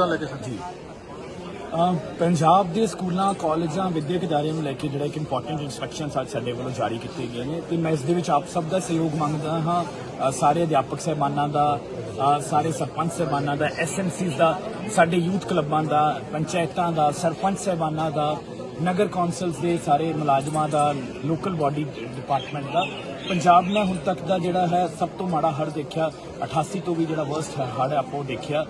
ਸਕੂਲਾਂ ਲੈ ਕੇ ਜੀ। ਅਮ ਪੰਜਾਬ ਦੇ ਸਕੂਲਾਂ ਕਾਲਜਾਂ ਵਿਦਿਅਕ ਅਦਾਰਿਆਂ ਨੂੰ ਲੈ ਕੇ ਜਿਹੜਾ ਇੱਕ ਇੰਪੋਰਟੈਂਟ ਇਨਸਟਰਕਸ਼ਨਸ ਅੱਜ ਸਾਡੇ ਵੱਲੋਂ ਜਾਰੀ ਕੀਤੇ ਗਏ ਨੇ ਤੇ ਮੈਂ ਇਸ ਦੇ ਵਿੱਚ ਆਪ ਸਭ ਦਾ ਸਹਿਯੋਗ ਮੰਗਦਾ ਹਾਂ। ਅ, ਸਾਰੇ ਅਧਿਆਪਕ ਸਹਿਬਾਨਾਂ ਦਾ ਅ, ਸਾਰੇ ਸਰਪੰਚ ਸਹਿਬਾਨਾਂ ਦਾ ਐਸਐਮਸੀਜ਼ ਦਾ ਸਾਡੇ ਯੂਥ ਕਲੱਬਾਂ ਦਾ ਪੰਚਾਇਤਾਂ ਦਾ ਸਰਪੰਚ ਸਹਿਬਾਨਾਂ ਦਾ ਨਗਰ ਕੌਂਸਲਸ ਦੇ ਸਾਰੇ ਮੁਲਾਜ਼ਮਾਂ ਦਾ ਲੋਕਲ ਬਾਡੀ ਡਿਪਾਰਟਮੈਂਟ ਦਾ। ਪੰਜਾਬ ਨੇ ਹੁਣ ਤੱਕ ਦਾ ਜਿਹੜਾ ਹੈ, ਸਭ ਤੋਂ ਮਾੜਾ ਹੜ੍ਹ ਦੇਖਿਆ 88 ਤੋਂ ਵੀ ਜਿਹੜਾ ਵਰਸਟ ਹੜ੍ਹ ਆਪਾਂ ਉਹ ਦੇਖਿਆ।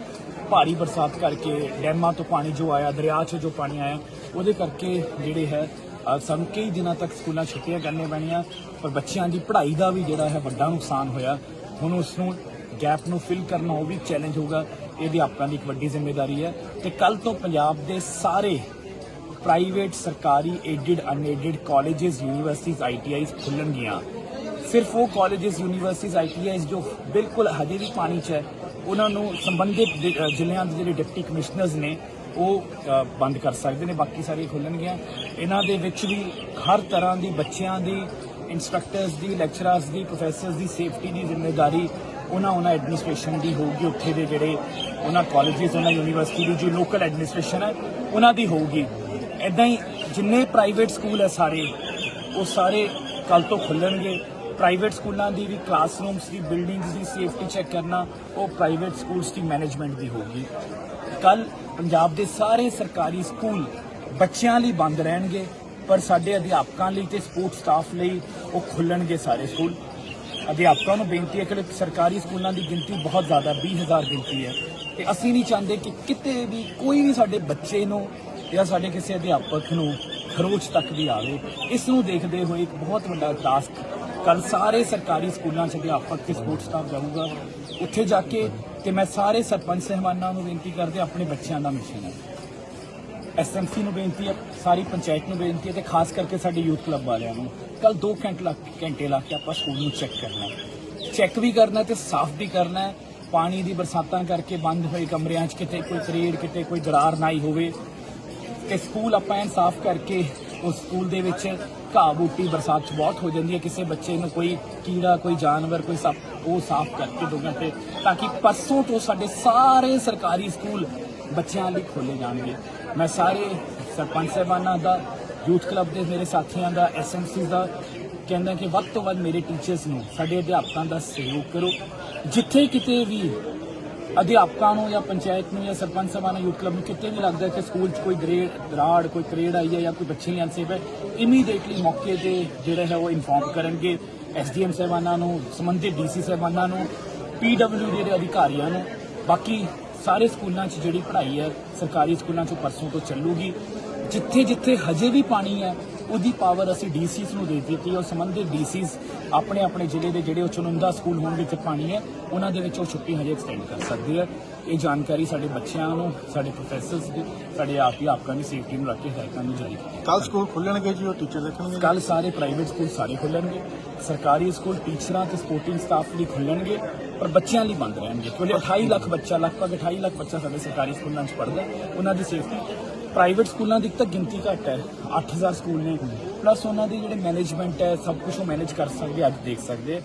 ਭਾਰੀ ਬਰਸਾਤ ਕਰਕੇ ਡੈਮਾਂ ਤੋਂ ਪਾਣੀ ਜੋ ਆਇਆ, ਦਰਿਆ 'ਚ ਜੋ ਪਾਣੀ ਆਇਆ, ਉਹਦੇ ਕਰਕੇ ਜਿਹੜੇ ਹੈ ਸਾਨੂੰ ਕਈ ਦਿਨਾਂ ਤੱਕ ਸਕੂਲਾਂ ਛੁੱਟੀਆਂ ਕਰਨੀਆਂ ਪੈਣੀਆਂ, ਪਰ ਬੱਚਿਆਂ ਦੀ ਪੜ੍ਹਾਈ ਦਾ ਵੀ ਜਿਹੜਾ ਹੈ ਵੱਡਾ ਨੁਕਸਾਨ ਹੋਇਆ। ਹੁਣ ਉਸ ਨੂੰ ਗੈਪ ਨੂੰ ਫਿਲ ਕਰਨਾ ਉਹ ਵੀ ਚੈਲੰਜ ਹੋਊਗਾ, ਇਹ ਅਧਿਆਪਕਾਂ ਦੀ ਇੱਕ ਵੱਡੀ ਜ਼ਿੰਮੇਵਾਰੀ ਹੈ। ਤੇ ਕੱਲ ਤੋਂ ਪੰਜਾਬ ਦੇ ਸਾਰੇ ਪ੍ਰਾਈਵੇਟ, ਸਰਕਾਰੀ aided unaided colleges universities ITIs ਖੁੱਲਣਗੀਆਂ। ਸਿਰਫ ਉਹ ਕਾਲਜਸ ਯੂਨੀਵਰਸਿਟੀਜ਼ ਆਈਟੀਆਈਜ਼ ਜੋ ਬਿਲਕੁਲ ਹਜੇ ਵੀ ਪਾਣੀ 'ਚ ਹੈ, ਉਹਨਾਂ ਨੂੰ ਸੰਬੰਧਿਤ ਜ਼ਿਲ੍ਹਿਆਂ ਦੇ ਜਿਹੜੇ ਡਿਪਟੀ ਕਮਿਸ਼ਨਰਸ ਨੇ, ਉਹ ਬੰਦ ਕਰ ਸਕਦੇ ਨੇ, ਬਾਕੀ ਸਾਰੇ ਖੁੱਲਣਗੀਆਂ। ਇਹਨਾਂ ਦੇ ਵਿੱਚ ਵੀ ਹਰ ਤਰ੍ਹਾਂ ਦੀ ਬੱਚਿਆਂ ਦੀ ਇਨਸਟ੍ਰਕਟਰਸ ਦੀ ਲੈਕਚਰਰਸ ਦੀ ਪ੍ਰੋਫੈਸਰਸ ਦੀ ਸੇਫਟੀ ਦੀ ਜ਼ਿੰਮੇਵਾਰੀ ਉਹਨਾਂ ਉਹਨਾਂ ਐਡਮਿਨਿਸਟ੍ਰੇਸ਼ਨ ਦੀ ਹੋਊਗੀ। ਉੱਥੇ ਦੇ ਜਿਹੜੇ ਉਹਨਾਂ ਕਾਲਜਸ ਉਹਨਾਂ ਯੂਨੀਵਰਸਿਟੀ ਦੀ ਜੋ ਲੋਕਲ ਐਡਮਿਨਿਸਟ੍ਰੇਸ਼ਨ ਹੈ, ਉਹਨਾਂ ਦੀ ਹੋਊਗੀ। ਇਦਾਂ ਹੀ ਜਿੰਨੇ ਪ੍ਰਾਈਵੇਟ ਸਕੂਲ ਹੈ ਸਾਰੇ, ਉਹ ਸਾਰੇ ਕੱਲ ਤੋਂ ਖੁੱਲਣਗੇ। ਪ੍ਰਾਈਵੇਟ ਸਕੂਲਾਂ ਦੀ ਵੀ ਕਲਾਸਰੂਮਸ ਦੀ ਬਿਲਡਿੰਗਸ ਦੀ ਸੇਫਟੀ ਚੈੱਕ ਕਰਨਾ, ਉਹ ਪ੍ਰਾਈਵੇਟ ਸਕੂਲਸ ਦੀ ਮੈਨੇਜਮੈਂਟ ਦੀ ਹੋਊਗੀ। ਕੱਲ ਪੰਜਾਬ ਦੇ ਸਾਰੇ ਸਰਕਾਰੀ ਸਕੂਲ ਬੱਚਿਆਂ ਲਈ ਬੰਦ ਰਹਿਣਗੇ, ਪਰ ਸਾਡੇ ਅਧਿਆਪਕਾਂ ਲਈ ਤੇ ਸਪੋਰਟ ਸਟਾਫ ਲਈ ਉਹ ਖੁੱਲਣਗੇ ਸਾਰੇ ਸਕੂਲ ਅਧਿਆਪਕਾਂ ਨੂੰ ਬੇਨਤੀ ਹੈ ਕਿ ਸਰਕਾਰੀ ਸਕੂਲਾਂ ਦੀ ਗਿਣਤੀ ਬਹੁਤ ਜ਼ਿਆਦਾ 20000 ਗਿਣਤੀ ਹੈ। ਤੇ ਅਸੀਂ ਨਹੀਂ ਚਾਹੁੰਦੇ ਕਿ ਕਿਤੇ ਵੀ ਕੋਈ ਵੀ ਸਾਡੇ ਬੱਚੇ ਨੂੰ ਜਾਂ ਸਾਡੇ ਕਿਸੇ ਅਧਿਆਪਕ ਨੂੰ ਖਰੋਚ ਤੱਕ ਵੀ ਆਵੇ, ਇਸ ਨੂੰ ਦੇਖਦੇ ਹੋਏ ਇੱਕ ਬਹੁਤ ਵੱਡਾ ਟਾਸਕ ਕੱਲ ਸਾਰੇ ਸਰਕਾਰੀ ਸਕੂਲਾਂ 'ਚ ਅਧਿਆਪਕ ਤੇ ਸਪੋਰਟ ਸਟਾਫ ਜਾਊਗਾ। ਉੱਥੇ ਜਾ ਕੇ ਤੇ ਮੈਂ ਸਾਰੇ ਸਰਪੰਚ ਸਹਿਬਾਨਾਂ ਨੂੰ ਬੇਨਤੀ ਕਰਦੇ ਆਪਣੇ ਬੱਚਿਆਂ ਦਾ ਮਿਸ਼ਨ ਹੈ। ਐਸਐਮਸੀ ਨੂੰ ਬੇਨਤੀ ਹੈ, ਸਾਰੀ ਪੰਚਾਇਤ ਨੂੰ ਬੇਨਤੀ ਹੈ ਤੇ ਖਾਸ ਕਰਕੇ ਸਾਡੇ ਯੂਥ ਕਲੱਬ ਵਾਲਿਆਂ ਨੂੰ। ਕੱਲ 2 ਘੰਟੇ ਲਾ ਘੰਟੇ ਲਾ ਕੇ ਆਪਾਂ ਸਕੂਲ ਨੂੰ ਚੈੱਕ ਕਰਨਾ ਹੈ। ਚੈੱਕ ਵੀ ਕਰਨਾ ਹੈ ਤੇ ਸਾਫ਼ ਵੀ ਕਰਨਾ ਹੈ। ਪਾਣੀ ਦੀ ਬਰਸਾਤਾਂ ਕਰਕੇ ਬੰਦ ਹੋਏ ਕਮਰਿਆਂ 'ਚ ਕਿਤੇ ਕੋਈ ਕਰੇਡ ਕਿਤੇ ਕੋਈ ਦਰਾਰ ਨਾ ਹੀ ਹੋਵੇ। ਤੇ ਸਕੂਲ ਆਪਾਂ ਐਨ ਸਾਫ਼ ਕਰਕੇ ਉਸ ਸਕੂਲ ਦੇ ਵਿੱਚ ਘਾਹ ਬੂਟੀ ਬਰਸਾਤ 'ਚ ਬਹੁਤ ਹੋ ਜਾਂਦੀ ਹੈ। ਕਿਸੇ ਬੱਚੇ ਨੂੰ ਕੋਈ ਕੀੜਾ, ਕੋਈ ਜਾਨਵਰ, ਕੋਈ ਸੱਪ, ਉਹ ਸਾਫ਼ ਕਰਕੇ ਦੋ ਘੰਟੇ ਤਾਂ ਕਿ ਪਰਸੋਂ ਤੋਂ ਸਾਡੇ ਸਾਰੇ ਸਰਕਾਰੀ ਸਕੂਲ ਬੱਚਿਆਂ ਲਈ ਖੋਲੇ ਜਾਣਗੇ। ਮੈਂ ਸਾਰੇ ਸਰਪੰਚ ਸਾਹਿਬਾਨਾਂ ਦਾ, ਯੂਥ ਕਲੱਬ ਦੇ ਮੇਰੇ ਸਾਥੀਆਂ ਦਾ ਐਸਐਮਸੀ ਦਾ ਕਹਿੰਦਾ ਕਿ ਵੱਧ ਤੋਂ ਵੱਧ ਮੇਰੇ ਟੀਚਰਸ ਨੂੰ, ਸਾਡੇ ਅਧਿਆਪਕਾਂ ਦਾ ਸਹਿਯੋਗ ਕਰੋ। ਜਿੱਥੇ ਕਿਤੇ ਵੀ ਅਧਿਆਪਕਾਂ ਨੂੰ ਜਾਂ ਪੰਚਾਇਤ ਨੂੰ ਜਾਂ ਸਰਪੰਚ ਸਭਾ ਨੂੰ ਯੂਥ ਕਲੱਬ ਨੂੰ ਕਿਤੇ ਵੀ ਲੱਗਦਾ ਕਿ ਸਕੂਲ 'ਚ ਕੋਈ ਗ੍ਰੇਡ, ਦਰਾੜ, ਕੋਈ ਕਰੇਡ ਆਈ ਹੈ ਜਾਂ ਕੋਈ ਬੱਚੇ ਨਹੀਂ ਅਨਸੇਫ ਹੈ ਇਮੀਡੀਏਟਲੀ ਮੌਕੇ ਤੇ ਜਿਹੜਾ ਹੈ ਉਹ ਇਨਫੋਰਮ ਕਰਨਗੇ ਐਸਡੀਐਮ ਸਾਹਿਬਾਨਾਂ ਨੂੰ, ਸੰਬੰਧਿਤ ਡੀਸੀ ਸਾਹਿਬਾਨਾਂ ਨੂੰ ਪੀਡਬਲਯੂ ਦੇ ਅਧਿਕਾਰੀਆਂ ਨੂੰ। ਬਾਕੀ ਸਾਰੇ ਸਕੂਲਾਂ 'ਚ ਜਿਹੜੀ ਪੜ੍ਹਾਈ ਹੈ, ਸਰਕਾਰੀ ਸਕੂਲਾਂ 'ਚ ਪਰਸੋਂ ਤੋਂ ਚੱਲੂਗੀ। ਜਿੱਥੇ ਜਿੱਥੇ ਹਜੇ ਵੀ ਪਾਣੀ ਹੈ ਉਹਦੀ ਪਾਵਰ ਅਸੀਂ ਡੀਸੀਸ ਨੂੰ ਦੇ ਦਿੱਤੀ ਔਰ ਸੰਬੰਧਿਤ ਡੀਸੀਸ ਆਪਣੇ ਆਪਣੇ ਜ਼ਿਲ੍ਹੇ ਦੇ ਜਿਹੜੇ ਉਹ ਚੁਣੰਦਾ ਸਕੂਲ ਹੋਣਗੇ ਜਿੱਥੇ ਪਾਣੀ ਹੈ ਉਹਨਾਂ ਦੇ ਵਿੱਚ ਉਹ ਛੁੱਟੀ ਹਜੇ ਐਕਸਟੈਂਡ ਕਰ ਸਕਦੇ ਆ ਇਹ ਜਾਣਕਾਰੀ ਸਾਡੇ ਬੱਚਿਆਂ ਨੂੰ ਸਾਡੇ ਪ੍ਰੋਫੈਸਰਸ ਦੀ ਸਾਡੇ ਆਪ ਹੀ ਆਪਕਾਂ ਦੀ ਸੇਫਟੀ ਨੂੰ ਰੱਖ ਕੇ ਹਦਾਇਤਾਂ ਨੂੰ ਜਾਰੀ ਕੱਲ ਸਕੂਲ ਖੁੱਲਣਗੇ ਜੀ ਉਹ ਟੀਚਰ ਦੇਖਣਗੇ? ਕੱਲ ਸਾਰੇ ਪ੍ਰਾਈਵੇਟ ਸਕੂਲ ਸਾਰੇ ਖੁੱਲਣਗੇ ਸਰਕਾਰੀ ਸਕੂਲ ਟੀਚਰਾਂ ਤੇ ਸਪੋਰਟਿੰਗ ਸਟਾਫ ਲਈ ਖੁੱਲਣਗੇ ਪਰ ਬੱਚਿਆਂ ਲਈ ਬੰਦ ਰਹਿਣਗੇ ਕਿਉਂਕਿ 28 ਲੱਖ ਬੱਚਾ ਲਗਭਗ 28 ਲੱਖ ਬੱਚਾ ਸਾਡੇ ਸਰਕਾਰੀ ਸਕੂਲਾਂ 'ਚ ਪੜ੍ਹਦਾ। ਉਹਨਾਂ ਦੀ ਸੇਫਟੀ ਪ੍ਰਾਈਵੇਟ ਸਕੂਲਾਂ ਦੀ ਤਾਂ ਗਿਣਤੀ ਘੱਟ ਹੈ 8000 ਸਕੂਲ ਨੇ। ਪਲੱਸ ਉਹਨਾਂ ਦੀ ਜਿਹੜੇ ਮੈਨੇਜਮੈਂਟ ਹੈ, ਸਭ ਕੁਝ ਉਹ ਮੈਨੇਜ ਕਰ ਸਕਦੇ ਅੱਜ ਦੇਖ ਸਕਦੇ।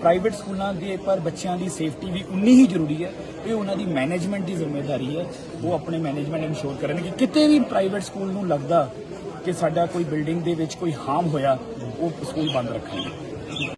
ਪ੍ਰਾਈਵੇਟ ਸਕੂਲਾਂ ਦੀ ਪਰ ਬੱਚਿਆਂ ਦੀ ਸੇਫਟੀ ਵੀ ਉਨੀ ਹੀ ਜ਼ਰੂਰੀ ਹੈ, ਇਹ ਉਹਨਾਂ ਦੀ ਮੈਨੇਜਮੈਂਟ ਦੀ ਜ਼ਿੰਮੇਵਾਰੀ ਹੈ। ਉਹ ਆਪਣੇ ਮੈਨੇਜਮੈਂਟ ਇਨਸ਼ੋਰ ਕਰਨ ਕਿ ਕਿਤੇ ਵੀ ਪ੍ਰਾਈਵੇਟ ਸਕੂਲ ਨੂੰ ਲੱਗਦਾ ਕਿ ਸਾਡਾ ਕੋਈ ਬਿਲਡਿੰਗ ਦੇ ਵਿੱਚ ਕੋਈ ਹਾਰਮ ਹੋਇਆ, ਉਹ ਸਕੂਲ ਬੰਦ ਰੱਖਣਗੇ।